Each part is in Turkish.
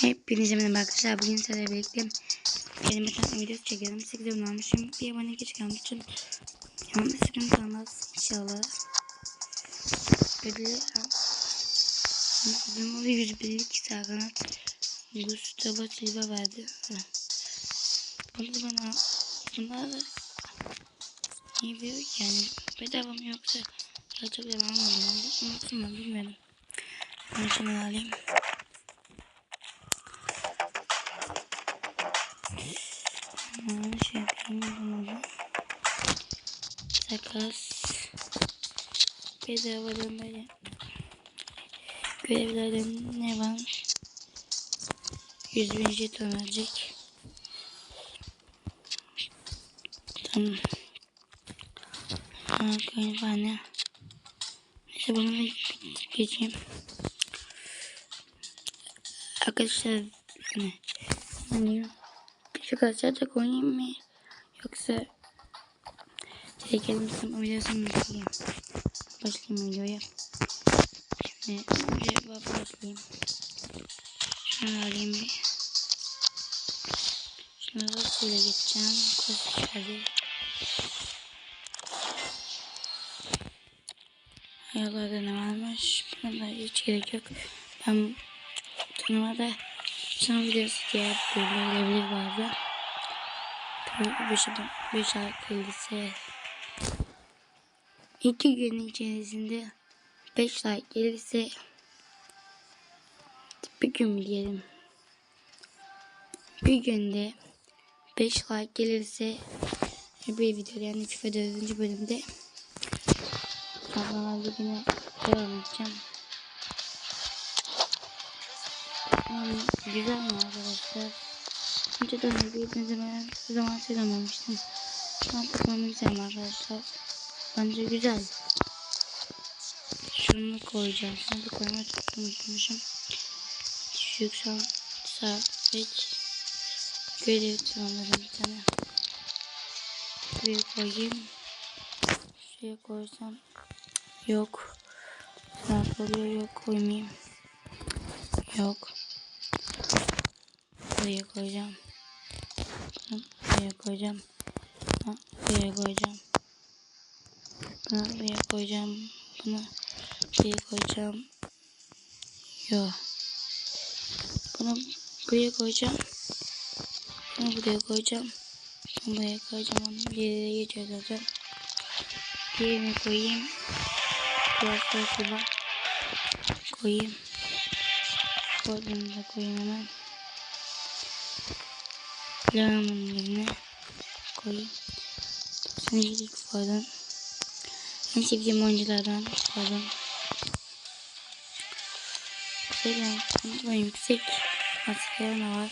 Hepinize merhaba arkadaşlar. Bugün sizlerle birlikte benim bir tane video çekiyorum. 8 abone olmuşum. Bir abone geç kalmışım. Ama sıkıntı kalmaz inşallah. Bizim orada 101'lik Serkanat Gustavo Silva verdi. Bunu da bana bunlar iyi bir yani bedava mı yoksa daha çok devam mı Unuttum ben bilmiyorum. Ben şunu alayım. Takas. Bedavadan böyle. Görevlerden ne var? 100 bin jeton verecek. Tamam. Kampanya. Neyse bunu da geçeyim. Arkadaşlar ne? Ne diyor? Küçük açacak oynayayım mı? Yoksa tamam videosunu bitireyim. Başlayayım videoya. Şimdi önce başlayayım. Şunu alayım bir. Da suyla geçeceğim. Koş içeride. Ayarlarda ne varmış? Buna hiç gerek yok. Ben turnuvada son videosu diye bölümleyebilir bazı. Tabii 5 adam 5 2 gün içerisinde 5 like gelirse bir gün diyelim. Bir günde 5 like gelirse bir video yani FIFA 4. bölümde Şampiyonlar Ligi'ne devam edeceğim. Yani güzel mi arkadaşlar? Önceden de bir zaman söylememiştim. Şu an takımım güzel mi arkadaşlar? Bence güzel. Şunu koyacağım. Şunu da koymayı unutmuşum. Son sabit. Görev tamamladım bir tane. Buraya koyayım. Şuraya koysam. Yok. Oluyor yok koymayayım. Yok. Buraya koyacağım. Buraya koyacağım. Buraya koyacağım. Bunu buraya koyacağım. Bunu buraya koyacağım. Yok. Bunu buraya koyacağım. Bunu buraya koyacağım. Bunu buraya koyacağım. Onu yere geçiyor zaten. Diğerini koyayım. Biraz daha şurada koyayım. Koydum da koyayım hemen. Planımın yerine koyayım. Sinirlik falan. En sevdiğim oyunculardan falan. Güzel ama yüksek asker ne var?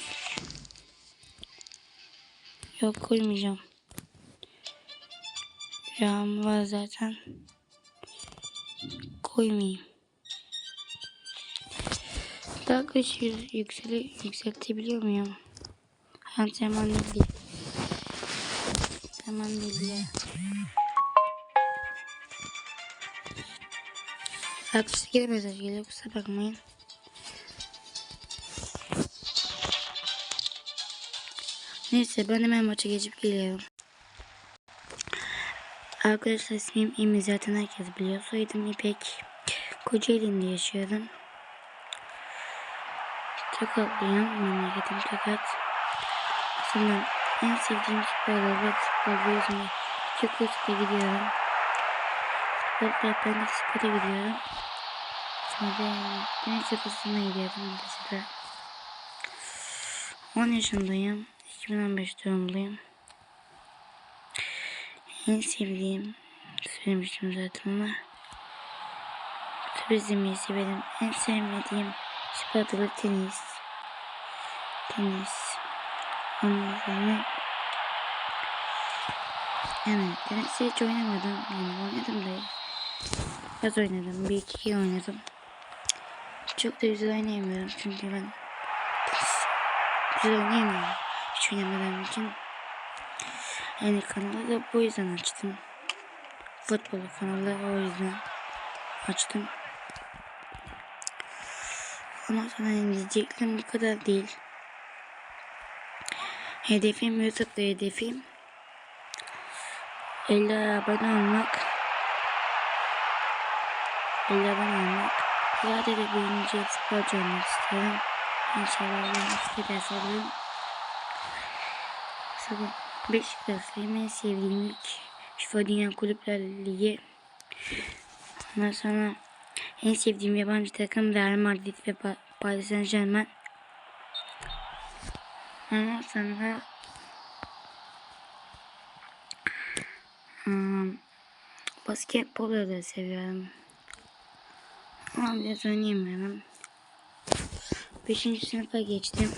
Yok koymayacağım. Yağım var zaten. Koymayayım. Daha kaç yükseli, yükseltebiliyor muyum? Antrenman bilgi. Tamam bilgi. Arkadaşlar geri mesaj geliyor kusura bakmayın. Neyse ben hemen maça geçip geliyorum. Arkadaşlar ismim Emi zaten herkes biliyor. Soyadım İpek. Kocaeli'nde yaşıyorum. Tokatlıyım. Memleketim Tokat. Aslında en sevdiğim sporlar ve futbol yüzünde çok sıkı gidiyorum. Spor ben spora gidiyorum. Sonra güneş yapısına gidiyorum. Mesela 10 yaşındayım. 2015 doğumluyum. En sevdiğim söylemiştim zaten ama turizmi severim. En sevmediğim spor tenis. Tenis. Ondan sonra yani tenis hiç oynamadım. Yani az oynadım. Bir iki kere oynadım. Çok da güzel oynayamıyorum çünkü ben güzel oynayamıyorum. Hiç oynamadığım için. Yani kanalı da bu yüzden açtım. Futbol kanalı o yüzden açtım. Ondan sonra diyeceklerim bu kadar değil. Hedefim YouTube'da hedefim. 50 abone olmak. 50 abone olmak. İleride de birinci sporcu olmak istiyorum. İnşallah olmak giderse olurum. Sabah Beşiktaşlıyım en sevdiğim ilk FIFA Dünya Kulüpler Ligi. Ondan sonra en sevdiğim yabancı takım Real Madrid ve Pa- Paris Saint Germain. Ondan sonra hmm, basketbolu da seviyorum. Ama biraz oynayamıyorum. Beşinci sınıfa geçtim.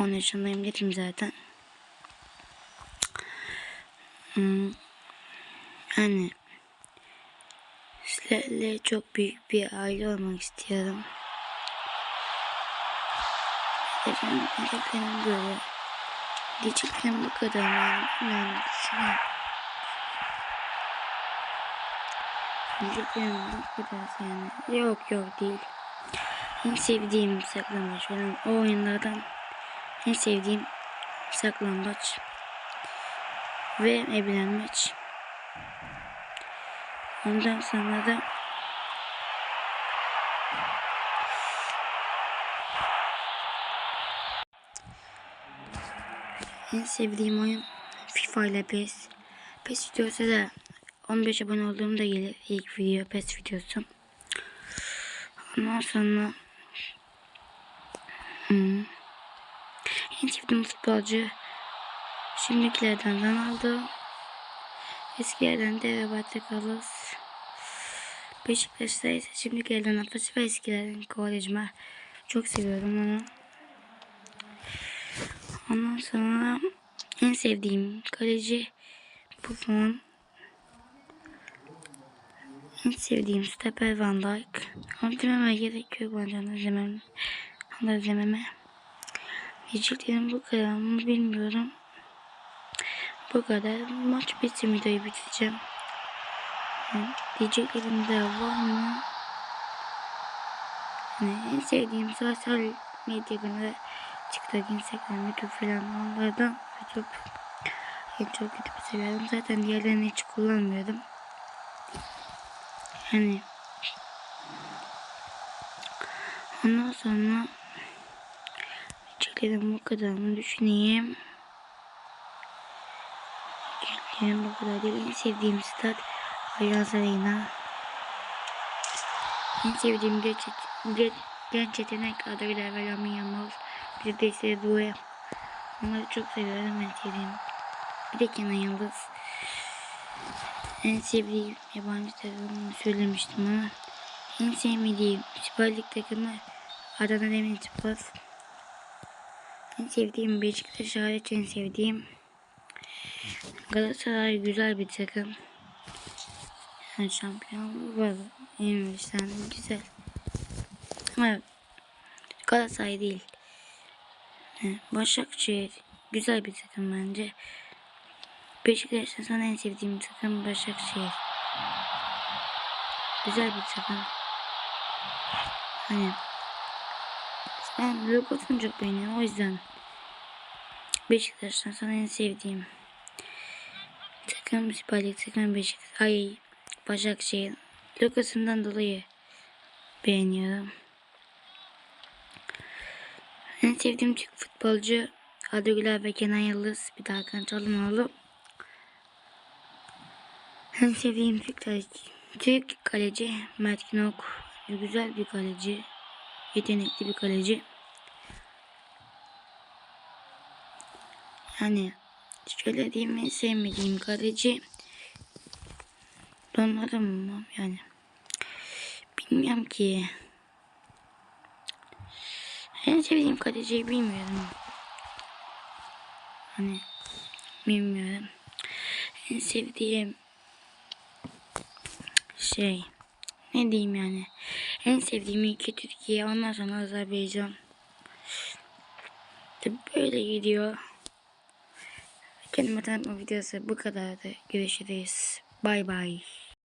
10 yaşındayım dedim zaten. Hmm, yani sizlerle çok büyük bir aile olmak istiyorum. Hedefim, hedeflerim böyle. Diyeceklerim bu kadar yani. Düşünüyorum. Bu kadar yani. Yok yok değil. En sevdiğim saklambaç olan o oyunlardan en sevdiğim saklambaç ve evlenmeç. Ondan sonra da en sevdiğim oyun FIFA ile PES. PES videosu da 15 abone olduğumda gelir ilk video PES videosu. Ondan sonra hmm, en sevdiğim futbolcu şimdikilerden Ronaldo. Eskilerden de Roberto Carlos. Beşiktaş'ta ise şimdikilerden Apache ve eskilerden Kovalejma. Çok seviyorum onu. Ondan sonra en sevdiğim kaleci Buffon. En sevdiğim stoper Van Dijk. Onu dememe gerek yok bence onu izlemem. Onu izlememe. Diyeceklerim bu kadar mı bilmiyorum. Bu kadar. Maç bitsin videoyu bitireceğim. Yani diyeceklerim de var mı? Yani en sevdiğim sosyal medyalarında TikTok, Instagram, YouTube falan onlardan YouTube en çok YouTube seviyorum. Zaten diğerlerini hiç kullanmıyordum. Yani ondan sonra diyeceklerim bu kadar mı düşüneyim. Yani bu kadar değil. En sevdiğim stat Allianz Arena. En sevdiğim genç, genç, genç yetenek adaylar ve Lamin Yamal. Bir de ise Due. Onları çok seviyorum en sevdiğim. Bir de Kenan Yıldız. En sevdiğim yabancı takımı söylemiştim ama en sevmediğim Süper Lig takımı Adana Demirspor. En sevdiğim Beşiktaş hariç en sevdiğim Galatasaray güzel bir takım. Yani şampiyon var. English'ten güzel. Ama Galatasaray değil. Başakşehir güzel bir takım bence. Beşiktaş'tan sonra en sevdiğim takım Başakşehir. Güzel bir takım. Hani ben logosunu çok beğeniyorum o yüzden Beşiktaş'tan sonra en sevdiğim takım Süper takım Beşiktaş. Ay Başakşehir logosundan dolayı beğeniyorum. En sevdiğim futbolcu Arda Güler ve Kenan Yıldız bir daha Hakan Çalhanoğlu. Sevdiğim Türk kaleci, Türk kaleci Mert Günok. Güzel bir kaleci. Yetenekli bir kaleci. Yani şöyle diyeyim en sevmediğim kaleci Donnarumma yani. Bilmiyorum ki. En sevdiğim kaleciyi bilmiyorum. Hani bilmiyorum. En sevdiğim şey ne diyeyim yani. En sevdiğim ülke Türkiye ondan sonra Azerbaycan. İşte böyle gidiyor. Kendime tanıtma videosu bu kadardı. Görüşürüz. Bay bay.